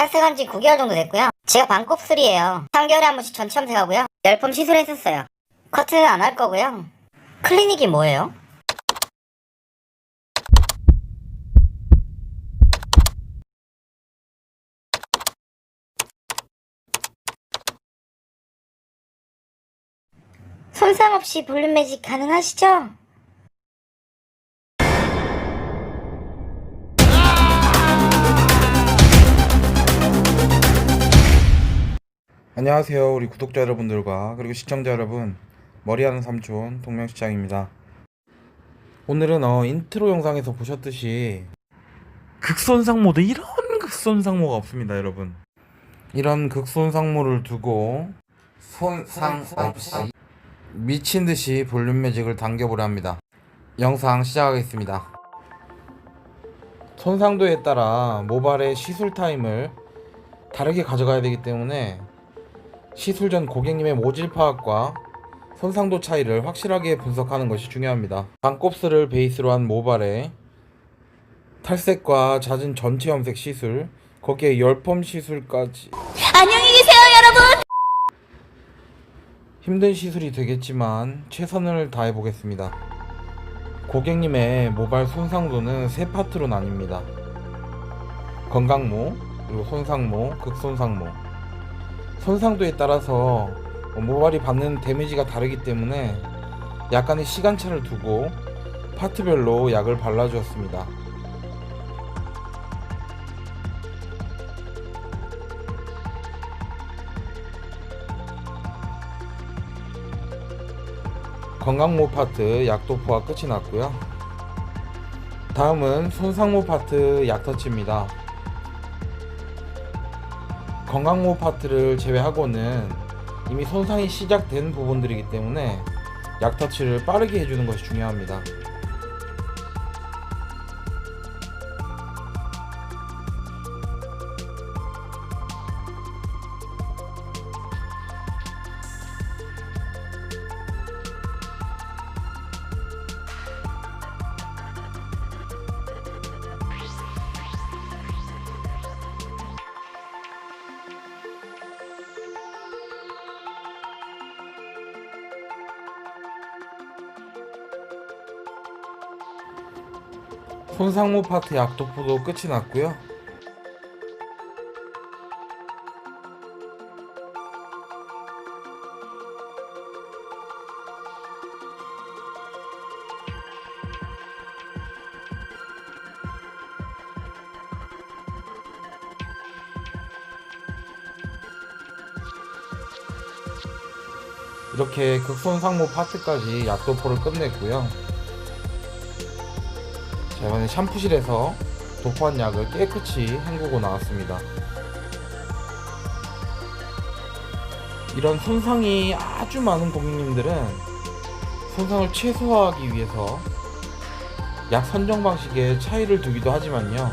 탈색한 지 9개월 정도 됐고요. 제가 반곱슬이에요. 3개월에 한 번씩 전치 염색하고요. 열펌 시술했었어요. 커트 안 할 거고요. 클리닉이 뭐예요? 손상 없이 볼륨 매직 가능하시죠? 안녕하세요 우리 구독자 여러분들과 그리고 시청자 여러분. 머리하는 삼촌 동명시장입니다. 오늘은 어 인트로 영상에서 보셨듯이 극손상모도 이런 극손상모가 없습니다 여러분. 이런 극손상모를 두고 손상 없이 미친듯이 볼륨 매직을 당겨보려 합니다. 영상 시작하겠습니다. 손상도에 따라 모발의 시술 타임을 다르게 가져가야 되기 때문에 시술 전 고객님의 모질 파악과 손상도 차이를 확실하게 분석하는 것이 중요합니다. 반곱슬을 베이스로 한 모발에 탈색과 잦은 전체 염색 시술, 거기에 열펌 시술까지 안녕히 계세요, 여러분. 힘든 시술이 되겠지만 최선을 다해 보겠습니다. 고객님의 모발 손상도는 세 파트로 나뉩니다. 건강모, 그리고 손상모, 극손상모. 손상도에 따라서 모발이 받는 데미지가 다르기 때문에 약간의 시간차를 두고 파트별로 약을 발라주었습니다. 건강모 파트 약도포가 끝이 났고요. 다음은 손상모 파트 약터치입니다. 건강모 파트를 제외하고는 이미 손상이 시작된 부분들이기 때문에 약터치를 빠르게 해주는 것이 중요합니다. 손상모 파트 약도포도 끝이 났고요. 이렇게 극손상모 파트까지 약도포를 끝냈고요. 자, 이번엔 샴푸실에서 도포한 약을 깨끗이 헹구고 나왔습니다. 이런 손상이 아주 많은 고객님들은 손상을 최소화하기 위해서 약 선정 방식에 차이를 두기도 하지만요.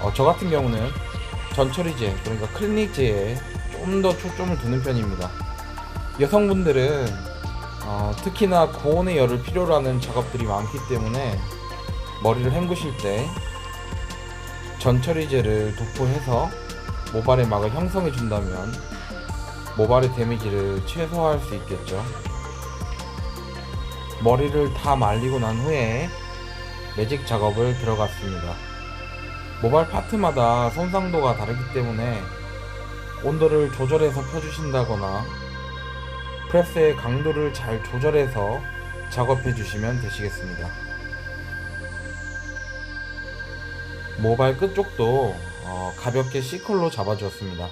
어, 저 같은 경우는 전처리제, 그러니까 클리닉제에 좀 더 초점을 두는 편입니다. 여성분들은 어, 특히나 고온의 열을 필요로 하는 작업들이 많기 때문에 머리를 헹구실 때 전처리제를 도포해서 모발의 막을 형성해 준다면 모발의 데미지를 최소화할 수 있겠죠. 머리를 다 말리고 난 후에 매직 작업을 들어갔습니다. 모발 파트마다 손상도가 다르기 때문에 온도를 조절해서 펴주신다거나 프레스의 강도를 잘 조절해서 작업해 주시면 되시겠습니다. 모발 끝쪽도 어, 가볍게 C컬로 잡아주었습니다.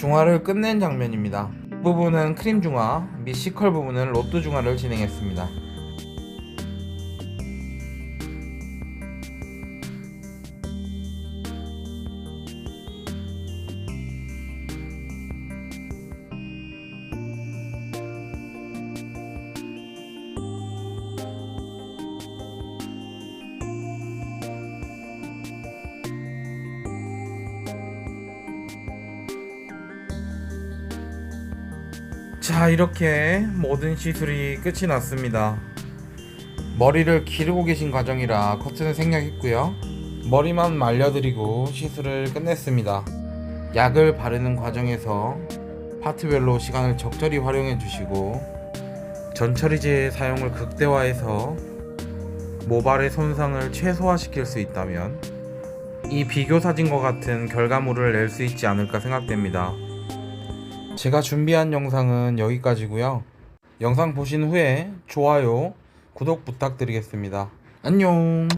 중화를 끝낸 장면입니다. 부분은 크림 중화, 및 C컬 부분은 로또 중화를 진행했습니다. 자 이렇게 모든 시술이 끝이 났습니다. 머리를 기르고 계신 과정이라 커트는 생략했고요. 머리만 말려드리고 시술을 끝냈습니다. 약을 바르는 과정에서 파트별로 시간을 적절히 활용해 주시고 전처리제 사용을 극대화해서 모발의 손상을 최소화시킬 수 있다면 이 비교 사진과 같은 결과물을 낼 수 있지 않을까 생각됩니다. 제가 준비한 영상은 여기까지고요. 영상 보신 후에 좋아요, 구독 부탁드리겠습니다. 안녕.